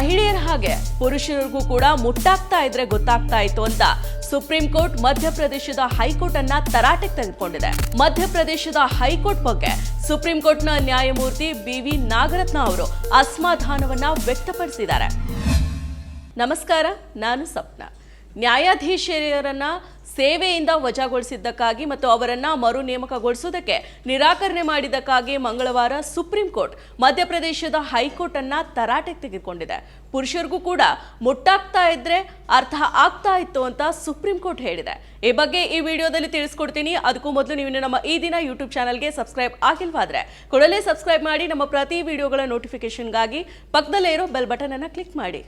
ಮಹಿಳೆಯರ ಹಾಗೆ ಪುರುಷರಿಗೂ ಕೂಡ ಮುಟ್ಟಾಗ್ತಾ ಇದ್ರೆ ಗೊತ್ತಾಗ್ತಾ ಇತ್ತು ಅಂತ ಸುಪ್ರೀಂ ಕೋರ್ಟ್ ಮಧ್ಯಪ್ರದೇಶದ ಹೈಕೋರ್ಟ್ ಅನ್ನ ತರಾಟೆಗೆ ತೆಗೆದುಕೊಂಡಿದೆ. ಮಧ್ಯಪ್ರದೇಶದ ಹೈಕೋರ್ಟ್ ಬಗ್ಗೆ ಸುಪ್ರೀಂ ಕೋರ್ಟ್ನ ನ್ಯಾಯಮೂರ್ತಿ ಬಿ ವಿ ನಾಗರತ್ನ ಅವರು ಅಸಮಾಧಾನವನ್ನ ವ್ಯಕ್ತಪಡಿಸಿದ್ದಾರೆ. ನಮಸ್ಕಾರ, ನಾನು ಸಪ್ನ. ನ್ಯಾಯಾಧೀಶರನ್ನ ಸೇವೆಯಿಂದ ವಜಾಗೊಳಿಸಿದ್ದಕ್ಕಾಗಿ ಮತ್ತು ಅವರನ್ನ ಮರು ನೇಮಕಗೊಳಿಸುವುದಕ್ಕೆ ನಿರಾಕರಣೆ ಮಾಡಿದ್ದಕ್ಕಾಗಿ ಮಂಗಳವಾರ ಸುಪ್ರೀಂ ಕೋರ್ಟ್ ಮಧ್ಯಪ್ರದೇಶದ ಹೈಕೋರ್ಟ್ ಅನ್ನ ತರಾಟೆಗೆ ತೆಗೆದುಕೊಂಡಿದೆ. ಪುರುಷರಿಗೂ ಕೂಡ ಮುಟ್ಟಾಗ್ತಾ ಇದ್ರೆ ಅರ್ಥ ಆಗ್ತಾ ಇತ್ತು ಅಂತ ಸುಪ್ರೀಂ ಕೋರ್ಟ್ ಹೇಳಿದೆ. ಈ ಬಗ್ಗೆ ಈ ವಿಡಿಯೋದಲ್ಲಿ ತಿಳಿಸ್ಕೊಡ್ತೀನಿ. ಅದಕ್ಕೂ ಮೊದಲು ನೀವು ನಮ್ಮ ಈ ದಿನ ಯೂಟ್ಯೂಬ್ ಚಾನಲ್ಗೆ ಸಬ್ಸ್ಕ್ರೈಬ್ ಆಗಿಲ್ವಾದ್ರೆ ಕೂಡಲೇ ಸಬ್ಸ್ಕ್ರೈಬ್ ಮಾಡಿ ನಮ್ಮ ಪ್ರತಿ ವಿಡಿಯೋಗಳ ನೋಟಿಫಿಕೇಶನ್ಗಾಗಿ ಪಕ್ಕದಲ್ಲೇ ಇರೋ ಬೆಲ್ ಬಟನ್ ಅನ್ನ ಕ್ಲಿಕ್ ಮಾಡಿ.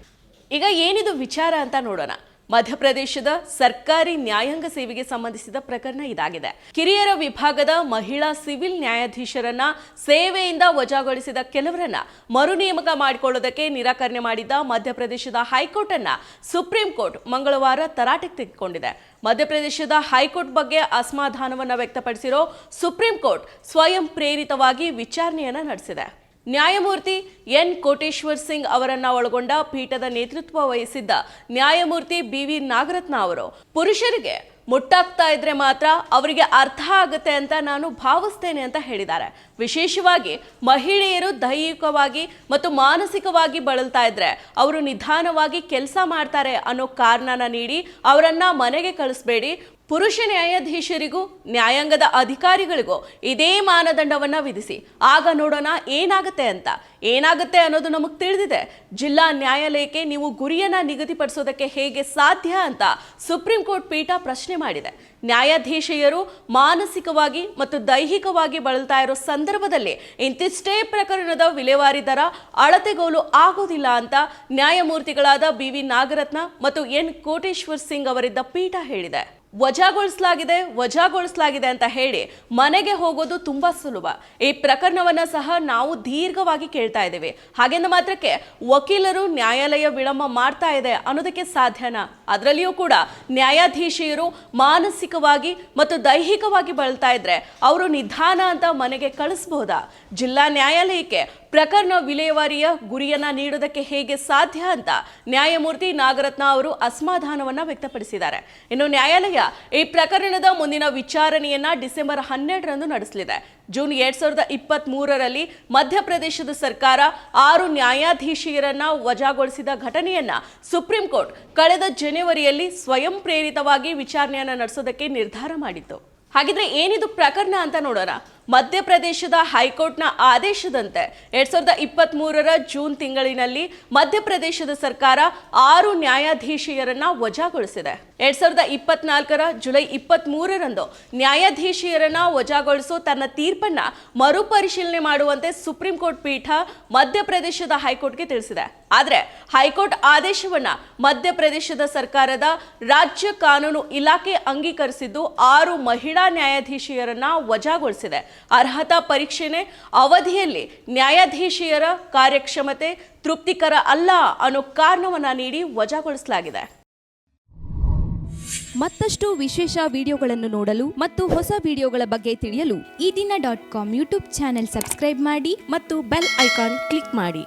ಈಗ ಏನಿದು ವಿಚಾರ ಅಂತ ನೋಡೋಣ. ಮಧ್ಯಪ್ರದೇಶದ ಸರ್ಕಾರಿ ನ್ಯಾಯಾಂಗ ಸೇವೆಗೆ ಸಂಬಂಧಿಸಿದ ಪ್ರಕರಣ ಇದಾಗಿದೆ. ಕಿರಿಯರ ವಿಭಾಗದ ಮಹಿಳಾ ಸಿವಿಲ್ ನ್ಯಾಯಾಧೀಶರನ್ನ ಸೇವೆಯಿಂದ ವಜಾಗೊಳಿಸಿದ ಕೆಲವರನ್ನ ಮರು ನೇಮಕ ಮಾಡಿಕೊಳ್ಳೋದಕ್ಕೆ ನಿರಾಕರಣೆ ಮಾಡಿದ್ದ ಮಧ್ಯಪ್ರದೇಶದ ಹೈಕೋರ್ಟ್ ಅನ್ನ ಸುಪ್ರೀಂ ಕೋರ್ಟ್ ಮಂಗಳವಾರ ತರಾಟೆಗೆ ತೆಗೆದುಕೊಂಡಿದೆ. ಮಧ್ಯಪ್ರದೇಶದ ಹೈಕೋರ್ಟ್ ಬಗ್ಗೆ ಅಸಮಾಧಾನವನ್ನು ವ್ಯಕ್ತಪಡಿಸಿರೋ ಸುಪ್ರೀಂ ಕೋರ್ಟ್ ಸ್ವಯಂ ಪ್ರೇರಿತವಾಗಿ ವಿಚಾರಣೆಯನ್ನ ನಡೆಸಿದೆ. ನ್ಯಾಯಮೂರ್ತಿ ಎನ್ ಕೋಟೇಶ್ವರ್ ಸಿಂಗ್ ಅವರನ್ನ ಒಳಗೊಂಡ ಪೀಠದ ನೇತೃತ್ವ ವಹಿಸಿದ್ದ ನ್ಯಾಯಮೂರ್ತಿ ಬಿ ವಿ ನಾಗರತ್ನ ಅವರು. ಪುರುಷರಿಗೆ ಮುಟ್ಟಾಗ್ತಾ ಇದ್ರೆ ಮಾತ್ರ ಅವರಿಗೆ ಅರ್ಥ ಆಗುತ್ತೆ ಅಂತ ನಾನು ಭಾವಿಸ್ತೇನೆ ಅಂತ ಹೇಳಿದ್ದಾರೆ. ವಿಶೇಷವಾಗಿ ಮಹಿಳೆಯರು ದೈಹಿಕವಾಗಿ ಮತ್ತು ಮಾನಸಿಕವಾಗಿ ಬಳಲ್ತಾ ಇದ್ರೆ ಅವರು ನಿಧಾನವಾಗಿ ಕೆಲಸ ಮಾಡ್ತಾರೆ ಅನ್ನೋ ಕಾರಣನ ನೀಡಿ ಅವರನ್ನ ಮನೆಗೆ ಕಳಿಸ್ಬೇಡಿ. ಪುರುಷ ನ್ಯಾಯಾಧೀಶರಿಗೂ, ನ್ಯಾಯಾಂಗದ ಅಧಿಕಾರಿಗಳಿಗೂ ಇದೇ ಮಾನದಂಡವನ್ನ ವಿಧಿಸಿ. ಆಗ ನೋಡೋಣ ಏನಾಗುತ್ತೆ ಅಂತ. ಏನಾಗುತ್ತೆ ಅನ್ನೋದು ನಮಗೆ ತಿಳಿದಿದೆ. ಜಿಲ್ಲಾ ನ್ಯಾಯಾಲಯಕ್ಕೆ ನೀವು ಗುರಿಯನ್ನ ನಿಗದಿಪಡಿಸೋದಕ್ಕೆ ಹೇಗೆ ಸಾಧ್ಯ ಅಂತ ಸುಪ್ರೀಂ ಕೋರ್ಟ್ ಪೀಠ ಪ್ರಶ್ನೆ ಮಾಡಿದೆ. ನ್ಯಾಯಾಧೀಶೆಯರು ಮಾನಸಿಕವಾಗಿ ಮತ್ತು ದೈಹಿಕವಾಗಿ ಬಳಲ್ತಾ ಇರೋ ಸಂದರ್ಭದಲ್ಲಿ ಇಂತಿಷ್ಟೇ ಪ್ರಕರಣದ ವಿಲೇವಾರಿ ದರ ಅಳತೆಗೋಲು ಆಗೋದಿಲ್ಲ ಅಂತ ನ್ಯಾಯಮೂರ್ತಿಗಳಾದ ಬಿ ವಿ ನಾಗರತ್ನ ಮತ್ತು ಎನ್. ಕೋಟೇಶ್ವರ್ ಸಿಂಗ್ ಅವರಿದ್ದ ಪೀಠ ಹೇಳಿದೆ. ವಜಾಗೊಳಿಸಲಾಗಿದೆ ವಜಾಗೊಳಿಸಲಾಗಿದೆ ಅಂತ ಹೇಳಿ ಮನೆಗೆ ಹೋಗೋದು ತುಂಬಾ ಸುಲಭ. ಈ ಪ್ರಕರಣವನ್ನ ಸಹ ನಾವು ದೀರ್ಘವಾಗಿ ಕೇಳ್ತಾ ಇದ್ದೇವೆ. ಹಾಗೆಂದ ಮಾತ್ರಕ್ಕೆ ವಕೀಲರು ನ್ಯಾಯಾಲಯ ವಿಳಂಬ ಮಾಡ್ತಾ ಇದೆ ಅನ್ನೋದಕ್ಕೆ ಸಾಧ್ಯನಾ? ಅದರಲ್ಲಿಯೂ ಕೂಡ ನ್ಯಾಯಾಧೀಶಿಯರು ಮಾನಸಿಕವಾಗಿ ಮತ್ತು ದೈಹಿಕವಾಗಿ ಬಳಲ್ತಾ ಇದ್ರೆ ಅವರು ನಿಧಾನ ಅಂತ ಮನೆಗೆ ಕಳಿಸಬಹುದಾ ಜಿಲ್ಲಾ ನ್ಯಾಯಾಲಯಕ್ಕೆ ಪ್ರಕರಣ ವಿಲೇವಾರಿಯ ಗುರಿಯನ್ನ ನೀಡೋದಕ್ಕೆ ಹೇಗೆ ಸಾಧ್ಯ ಅಂತ ನ್ಯಾಯಮೂರ್ತಿ ನಾಗರತ್ನ ಅವರು ಅಸಮಾಧಾನವನ್ನ ವ್ಯಕ್ತಪಡಿಸಿದ್ದಾರೆ. ಇನ್ನು ನ್ಯಾಯಾಲಯ ಈ ಪ್ರಕರಣದ ಮುಂದಿನ ವಿಚಾರಣೆಯನ್ನ ಡಿಸೆಂಬರ್ ಹನ್ನೆರಡರಂದು ನಡೆಸಲಿದೆ. ಜೂನ್ ಎರಡ್ ಸಾವಿರದ ಇಪ್ಪತ್ತ್ ಮೂರರಲ್ಲಿ ಮಧ್ಯಪ್ರದೇಶದ ಸರ್ಕಾರ ಆರು ನ್ಯಾಯಾಧೀಶಿಯರನ್ನ ವಜಾಗೊಳಿಸಿದ ಘಟನೆಯನ್ನ ಸುಪ್ರೀಂ ಕೋರ್ಟ್ ಕಳೆದ ಜನವರಿಯಲ್ಲಿ ಸ್ವಯಂ ಪ್ರೇರಿತವಾಗಿ ವಿಚಾರಣೆಯನ್ನು ನಡೆಸೋದಕ್ಕೆ ನಿರ್ಧಾರ ಮಾಡಿತ್ತು ಹಾಗಿದ್ರೆ ಏನಿದು ಪ್ರಕರಣ ಅಂತ ನೋಡೋಣ. ಮಧ್ಯಪ್ರದೇಶದ ಹೈಕೋರ್ಟ್ನ ಆದೇಶದಂತೆ ಎರಡ್ ಸಾವಿರದ ಇಪ್ಪತ್ತ್ ಮೂರರ ಜೂನ್ ತಿಂಗಳಿನಲ್ಲಿ ಮಧ್ಯಪ್ರದೇಶದ ಸರ್ಕಾರ ಆರು ನ್ಯಾಯಾಧೀಶೆಯರನ್ನ ವಜಾಗೊಳಿಸಿದೆ. ಎರಡ್ ಸಾವಿರದ ಇಪ್ಪತ್ನಾಲ್ಕರ ಜುಲೈ ಇಪ್ಪತ್ತ್ ಮೂರರಂದು ನ್ಯಾಯಾಧೀಶೆಯರನ್ನ ವಜಾಗೊಳಿಸೋ ತನ್ನ ತೀರ್ಪನ್ನ ಮರುಪರಿಶೀಲನೆ ಮಾಡುವಂತೆ ಸುಪ್ರೀಂ ಕೋರ್ಟ್ ಪೀಠ ಮಧ್ಯಪ್ರದೇಶದ ಹೈಕೋರ್ಟ್ಗೆ ತಿಳಿಸಿದೆ. ಆದರೆ ಹೈಕೋರ್ಟ್ ಆದೇಶವನ್ನ ಮಧ್ಯಪ್ರದೇಶದ ಸರ್ಕಾರದ ರಾಜ್ಯ ಕಾನೂನು ಇಲಾಖೆ ಅಂಗೀಕರಿಸಿದ್ದು ಆರು ಮಹಿಳಾ ನ್ಯಾಯಾಧೀಶೆಯರನ್ನ ವಜಾಗೊಳಿಸಿದೆ. ಅರ್ಹತಾ ಪರೀಕ್ಷೆನೆ ಅವಧಿಯಲ್ಲಿ ನ್ಯಾಯಾಧೀಶಿಯರ ಕಾರ್ಯಕ್ಷಮತೆ ತೃಪ್ತಿಕರ ಅಲ್ಲ ಅನ್ನೋ ಕಾರಣವನ್ನು ನೀಡಿ ವಜಾಗೊಳಿಸಲಾಗಿದೆ. ಮತ್ತಷ್ಟು ವಿಶೇಷ ವಿಡಿಯೋಗಳನ್ನು ನೋಡಲು ಮತ್ತು ಹೊಸ ವಿಡಿಯೋಗಳ ಬಗ್ಗೆ ತಿಳಿಯಲು Ee Dina dot com YouTube channel subscribe ಮಾಡಿ ಮತ್ತು ಬೆಲ್ ಐಕಾನ್ ಕ್ಲಿಕ್ ಮಾಡಿ.